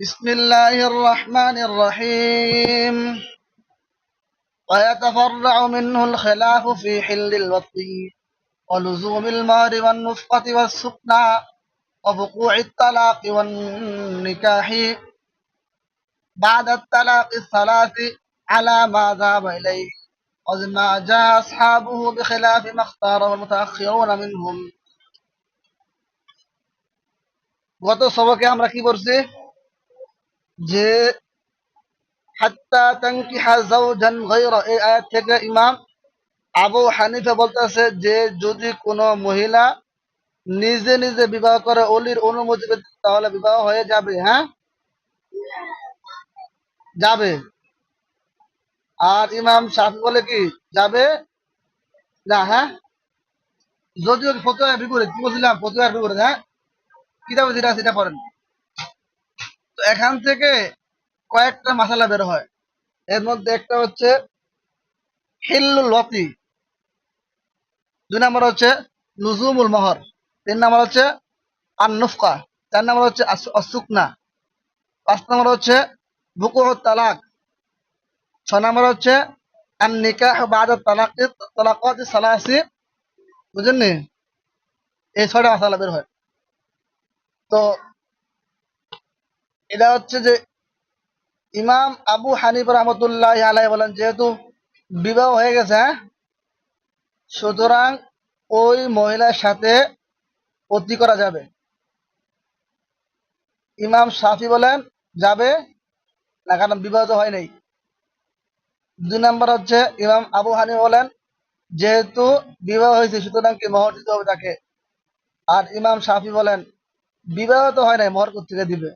بسم الله الرحمن الرحيم. ويتفرع منه الخلاف في حل الوطي ولزوم المهر والنفقة والسكنى ووقوع الطلاق والنكاح. بعد الطلاق الثلاث على ما ذهب إليه. وما جاء أصحابه بخلاف ما اختاره المتأخرون منهم. গত সবকে আমরা কি করছি? যে হাত্তা তানকিহা যাওজান গায়রা, এই আয়াত থেকে ইমাম আবু হানিফা বলতেছে যে, যদি কোনো মহিলা নিজে নিজে বিবাহ করে, অলির অনুমতি তাহলে বিবাহ হয়ে যাবে হ্যাঁ? যাবে। আর ইমাম শাফি বলে কি, যাবে? না হ্যাঁ? যদিও ফতোয়া বিপরীত, কি বলছিলাম? ফতোয়ার বিপরীত হ্যাঁ? কিতাবে যেটা সেটা পড়েন। তো এখান থেকে কয়েকটা মাসালা বের হয়। এর মধ্যে একটা হচ্ছে হিল্লুল লতি দুই নম্বর হচ্ছে লুজুমুল মহর। তিন নম্বর হচ্ছে আন নুফকা চার নম্বর হচ্ছে অসুকনা পাঁচ নম্বর হচ্ছে বুকু তালাক। ছ নম্বর হচ্ছে আন নিকাহ বাদ তালাক তালাকাত সালাসি। বুঝেননি? এই ছয়টা মাসালা বের হয়। তো এটা হচ্ছে যে ইমাম আবু হানিফ রহমতুল্লাহ আলাই বলেন, যেহেতু বিবাহ হয়ে গেছে হ্যাঁ সুতরাং ওই মহিলার সাথে অতি করা যাবে। ইমাম সাফি বলেন, যাবে, না, কারণ বিবাহ তো হয় নাই। দুই নম্বর হচ্ছে, ইমাম আবু হানি বলেন, যেহেতু বিবাহ হয়েছে, সুতরাং কি মহর দিতে হবে তাকে? আর ইমাম সাফি বলেন বিবাহ তো হয় নাই, মহর থেকে দিবে।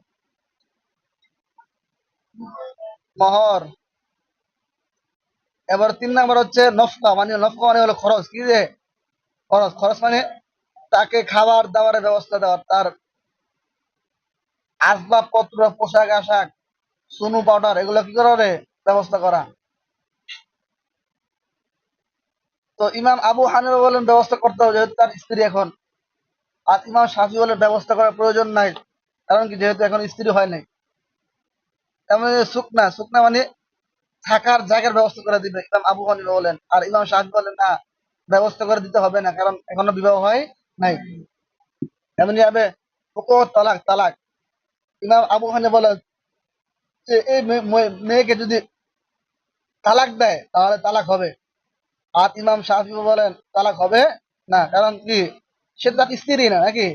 মহর। এবার তিন নম্বর হচ্ছে নফকা মানে নফকা মানে হলো খরচ। কি যে? খরচ। খরচ মানে তাকে খাবার দাবারের ব্যবস্থা দেওয়া তার আসবাবপত্র পোশাক, আশাক সুনু পাউডার, এগুলো কি করে ব্যবস্থা করা। তো ইমাম আবু হানিফা বলেন, ব্যবস্থা করতে হবে, যেহেতু তার স্ত্রী এখন। আর ইমাম শাফি বলেন ব্যবস্থা করার প্রয়োজন নাই, কারণ কি যেহেতু এখন স্ত্রী হয় নাই। তেমন শুকনা শুকনা মানে থাকার জায়গার ব্যবস্থা করে দিবে, ইমাম আবু হানিফা বলেন। আর ইমাম শাফি বলেন, না, ব্যবস্থা করে দিতে হবে না, কারণ এখনও বিবাহ হয় নাই। এমনি হবে তালাক তালাক। ইমাম আবু হানিফা বলেন যে, এই মেয়েকে যদি তালাক দেয়, তাহলে তালাক হবে। আর ইমাম শাফি বলেন, তালাক হবে না, কারণ কি সে তো তার স্ত্রী না, নাকি?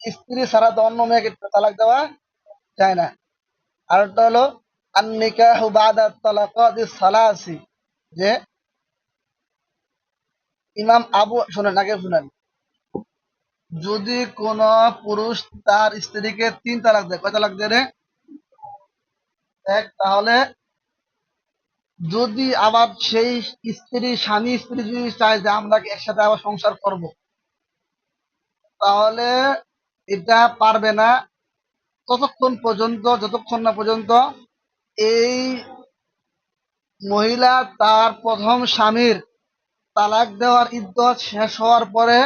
স্ত্রী ছাড়া তো অন্য মেয়েকে তালাক দেওয়া যায় না। আর একটা হলো, আন্নিকাহু বাদা তালাকাতি যে ইমাম আবু, শুনেন, আগে শুনেন। যদি কোন পুরুষ তার স্ত্রীকে তিন তালাক দেয়, কয় তালাক দেয় এক, তাহলে যদি আবার সেই স্ত্রী, স্বামী স্ত্রী যদি চায় যে আমরা একসাথে আবার সংসার করব তাহলে এটা পারবে না। ততক্ষণ পর্যন্ত, যতক্ষণ না পর্যন্ত এই মহিলা তার প্রথম স্বামীর তালাক দেওয়ার ইদ্যত শেষ হওয়ার পরে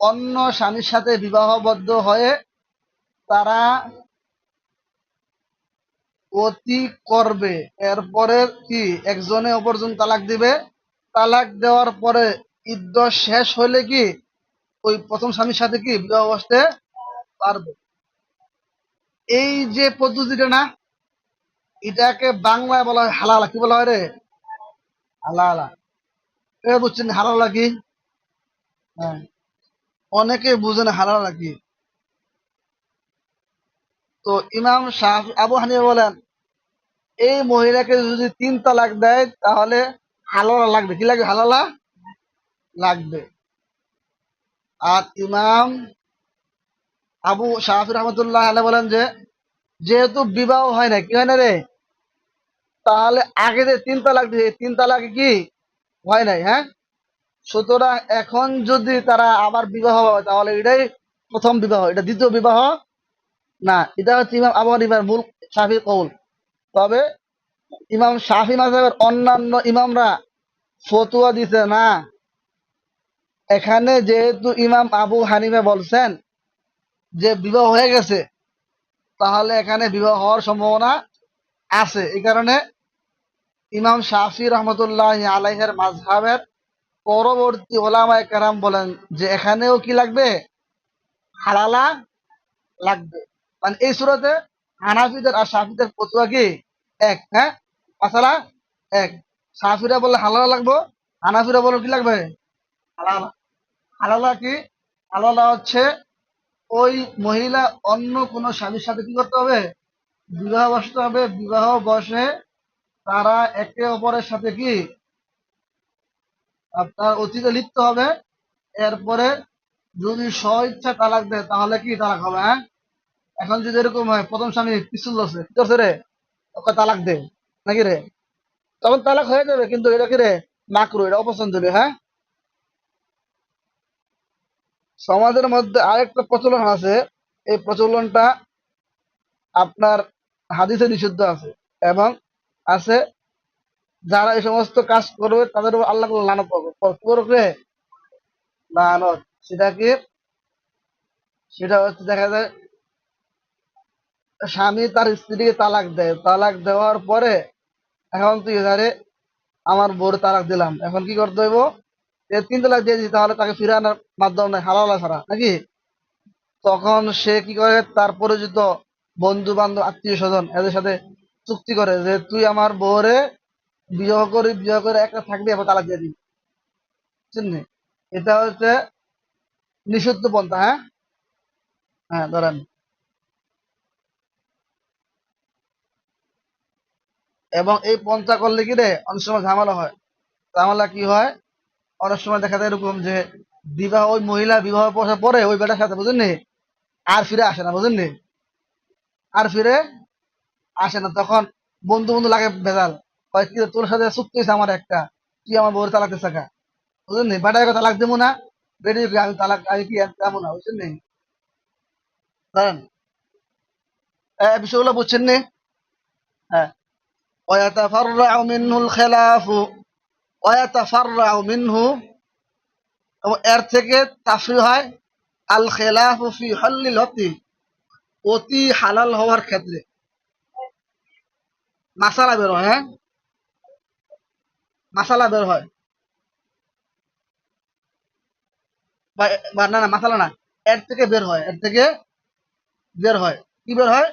অন্য স্বামীর সাথে বিবাহবদ্ধ হয়ে তারা অতি করবে। এরপরে কি? একজনে অপরজন তালাক দিবে। তালাক দেওয়ার পরে ইদ্যত শেষ হলে কি? ওই প্রথম স্বামীর সাথে কি বিবাহ বসতে পারবে? এই যে পদ্ধতিটা না, এটাকে বাংলায় বলা হয় হালালা। কি বলা হয় রে? হালালা। এ বুঝছেন হালালা কি? হ্যাঁ। অনেকে বুঝেন হালালা কি? তো ইমাম শাহ আবু হানিফা বলেন, এই মহিলাকে যদি তিন তালাক দেয়, তাহলে হালালা লাগবে। কি লাগবে? হালালা লাগবে। আর ইমাম আবু শাহি রহমতুল্লাহ আলাইহি বলেন যে, যেহেতু বিবাহ হয় না, কি হয় না রে? তাহলে আগে যে তিন তালাক দিয়ে তিন তালাকে কি হয় নাই হ্যাঁ? সুতরাং এখন যদি তারা আবার বিবাহ হয়, তাহলে এটাই প্রথম বিবাহ, এটা দ্বিতীয় বিবাহ না, এটা হচ্ছে ইমাম আবু হানিফার মূল শাফি কৌল। তবে ইমাম শাফি মাযহাবের অন্যান্য ইমামরা ফতুয়া দিছে না এখানে যেহেতু ইমাম আবু হানিফা বলছেন যে বিবাহ হয়ে গেছে, তাহলে এখানে বিবাহ হওয়ার সম্ভাবনা আছে। এই কারণে ইমাম শাফি রহমতুল্লাহ আলাইহের মাঝহাবের পরবর্তী ওলামায় কারাম বলেন যে এখানেও কি লাগবে? হালালা লাগবে। মানে এই সুরতে হানাফিদের আর শাফিদের ফতুয়া কি? এক হ্যাঁ? মাসালা এক। শাফিরা বললে হালালা লাগবো, হানাফিরা বলে কি লাগবে? হালালা। হালালা কি? হালালা হচ্ছে ওই মহিলা অন্য কোনো স্বামীর সাথে কি করতে হবে? বিবাহ বসতে হবে। বিবাহ বসে তারা একে অপরের সাথে কি? আপনার অতীতে লিপ্ত হবে। এরপরে যদি স্ব ইচ্ছা তালাক দেয়, তাহলে কি তালাক হবে হ্যাঁ? এখন যদি এরকম হয়, প্রথম স্বামী পিছুল আছে কি করছে রে? ওকে তালাক দে। নাকি রে? তখন তালাক হয়ে যাবে, কিন্তু এটা কি রে? মাকরু, এটা অপছন্দনীয় হ্যাঁ? সমাজের মধ্যে আরেকটা প্রচলন আছে। এই প্রচলনটা আপনার হাদিসে নিষিদ্ধ আছে এবং আছে যারা এই সমস্ত কাজ করবে তাদের উপর আল্লাহ লানত করবে। লানত। সেটা কি? সেটা হচ্ছে দেখা যায় স্বামী তার স্ত্রীকে তালাক দেয়। তালাক দেওয়ার পরে এখন তুই এধারে আমার বউর তালাক দিলাম। এখন কি করতে হইব? তিন তালাক দিয়ে দিই তাহলে তাকে ফিরে আনার মাধ্যম নাই হালালা ছাড়া নাকি? তখন সে কি করে? তার পরিচিত বন্ধু বান্ধব আত্মীয় স্বজন এদের সাথে চুক্তি করে যে, তুই আমার বউরে বিবাহ করে বিবাহ করে একটা থাকবি এবার তালাক দিয়ে দিবি। বুঝছেন এটা হচ্ছে নিষিদ্ধ পন্থা হ্যাঁ? হ্যাঁ ধরেন। এবং এই পন্থা করলে কি রে? অনেক সময় ঝামেলা হয়। ঝামেলা কি হয়? অনেক সময় দেখা যায় এরকম যে বিবাহ ওই মহিলা বিবাহ বসার পরে ওই বেটার সাথে বুঝেননি আর ফিরে আসে না বুঝেননি আর ফিরে আসে না তখন বন্ধু বন্ধু লাগে ভেজাল কয় কি রে, তোর সাথে চুক্তি হয়েছে আমার একটা তুই আমার বউর তালাক দিস কা বুঝলেন বেটাকে তালাক দেবো না বেটি আমি তালাক আমি কি যাবো না বুঝছেন নি ধরেন এই বিষয়গুলো বুঝছেন নি হ্যাঁ ويتفرع منه الخلاف মিনহু, এবং এর থেকে তাফরি হয় আল খেলাফি ফি হল্লিল অতি অতি হালাল হওয়ার ক্ষেত্রে। মাসালা বের হয় হ্যাঁ? মাসালা বের হয়। বা না না, মাসালা না, এর থেকে বের হয়, এর থেকে বের হয়। কি বের হয়?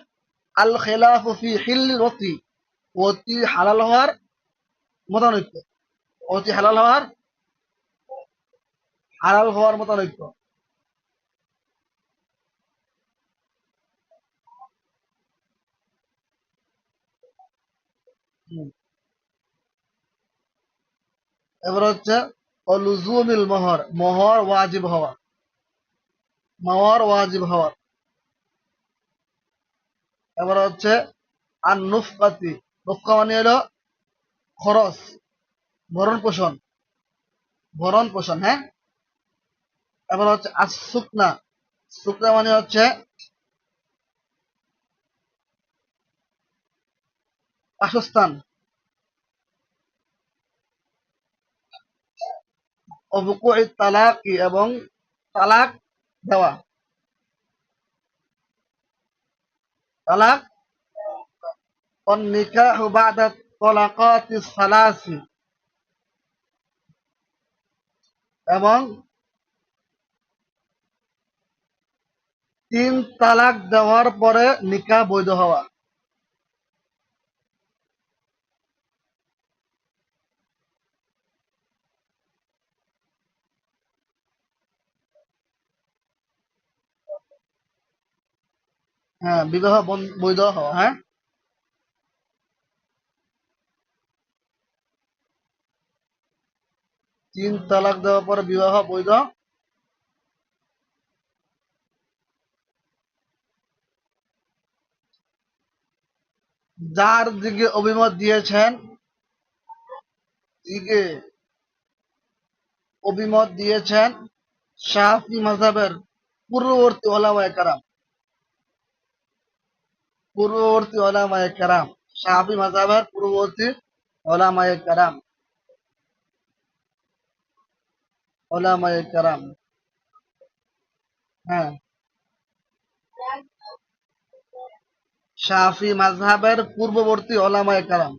আল খেলাফি ফি হিল অতি অতি হালাল হওয়ার মতানৈক্য। অতি হালাল হওয়ার হালাল হওয়ার মতানৈক্য হুম। এবার হচ্ছে অলুজুমিল মোহর মোহর ওয়াজিব হওয়া। মোহর ওয়াজিব হওয়া। এবার হচ্ছে আর নুফকাতি নুফকা মানে হলো খরচ। ভরণ পোষণ। ভরণ পোষণ হ্যাঁ? এবার হচ্ছে আজ শুকনা। শুকনা মানে হচ্ছে বাসস্থান। তালাক এবং তালাক দেওয়া। তালাক অন্নিকা বাদাত তলাকাতি সালাসি। এবং তিন তালাক দেওয়ার পরে নিকাহ বৈধ হওয়া। হ্যাঁ বিবাহ বৈধ হওয়া হ্যাঁ? তিন তালাক দেওয়ার পরে বিবাহ বৈধ? যার দিকে অভিমত দিয়েছেন, দিকে অভিমত দিয়েছেন শাহি মাযহাবের পূর্ববর্তী ওলামায়ে কারাম পূর্ববর্তী ওলামায়ে কারাম শাহি মাযহাবের পূর্ববর্তী ওলামায়ে কারাম ওলামায়ে কারাম। হ্যাঁ। শাহি মাজহাবের পূর্ববর্তী ওলামায় কারাম।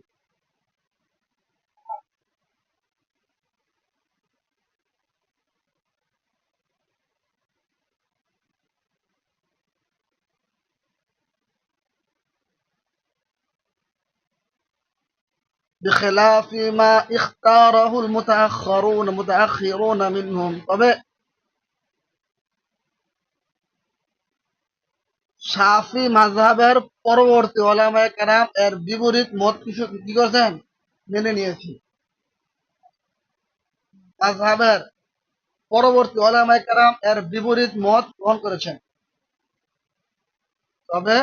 بخلاف ما اختاره المتأخرون متأخرون منهم তবে শাফি মাযহাবের পরবর্তী ওলামায়ে কেরাম এর বিপরীত মত কিছু কি করেছেন মেনে নিয়েছে মাযহাবের পরবর্তী ওলামায়ে কেরাম এর বিপরীত মত গ্রহণ করেছেন তবে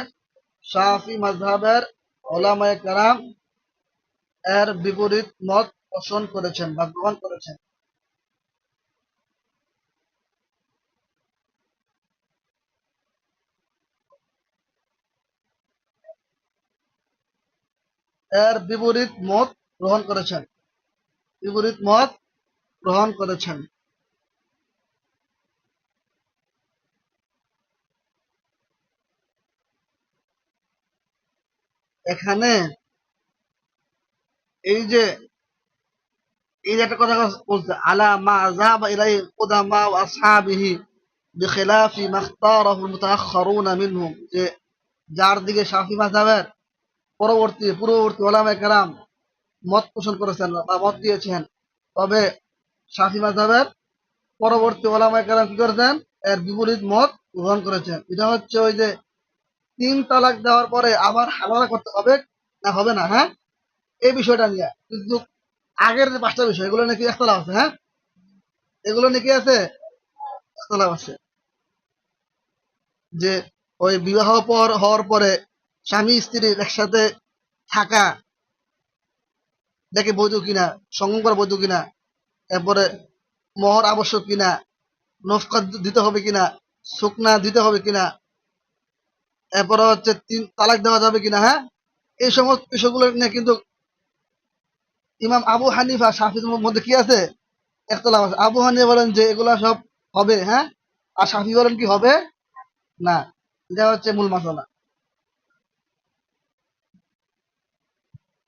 শাফি মাযহাবের ওলামায়ে কেরাম এর বিপরীত মত পোষণ করেছেন বা গ্রহণ করেছেন। এর বিপরীত মত গ্রহণ করেছেন। বিপরীত মত গ্রহণ করেছেন। এখানে এই যে এই যে একটা কথা বলছে আলা মা যাহাবা ইলাই কুদামা ওয়া আসহাবিহি বিখিলাফি মা ইখতারাহু মুতাআখখারুনা মিনহুম। যে, যার দিকে শাফি মাযহাবের পরবর্তী, পূর্ববর্তী ওলামায়ে কেরাম মত পোষণ করেছেন বা মত দিয়েছেন, তবে শাফি মাযহাবের পরবর্তী ওলামায়ে কেরাম কি করেছেন? এর বিপরীত মত গ্রহণ করেছেন। এটা হচ্ছে ওই যে, তিন তালাক দেওয়ার পরে আবার হালালা করতে হবে না হবে না হ্যাঁ? এই বিষয়টা নিয়ে। কিন্তু আগের যে পাঁচটা বিষয়, এগুলো নাকি একতলাপ আছে হ্যাঁ? এগুলো নাকি আছে একতলাপ আছে। যে ওই বিবাহ পর, হওয়ার পরে স্বামী স্ত্রীর একসাথে থাকা, দেখে বৈধ কিনা, সঙ্গম করা বৈধ কিনা, এরপরে মহর আবশ্যক কিনা নফকা দিতে হবে কিনা, শুকনা দিতে হবে কিনা, এরপরে হচ্ছে তিন তালাক দেওয়া যাবে কিনা হ্যাঁ? এই সমস্ত বিষয়গুলো নিয়ে কিন্তু ইমাম আবু হানিফা শাফির মধ্যে কি আছে? একতলাপ আছে। আবু হানি বলেন যে এগুলা সব হবে হ্যাঁ? আর শাফি বলেন কি হবে? না। এটা হচ্ছে মূল মশলা।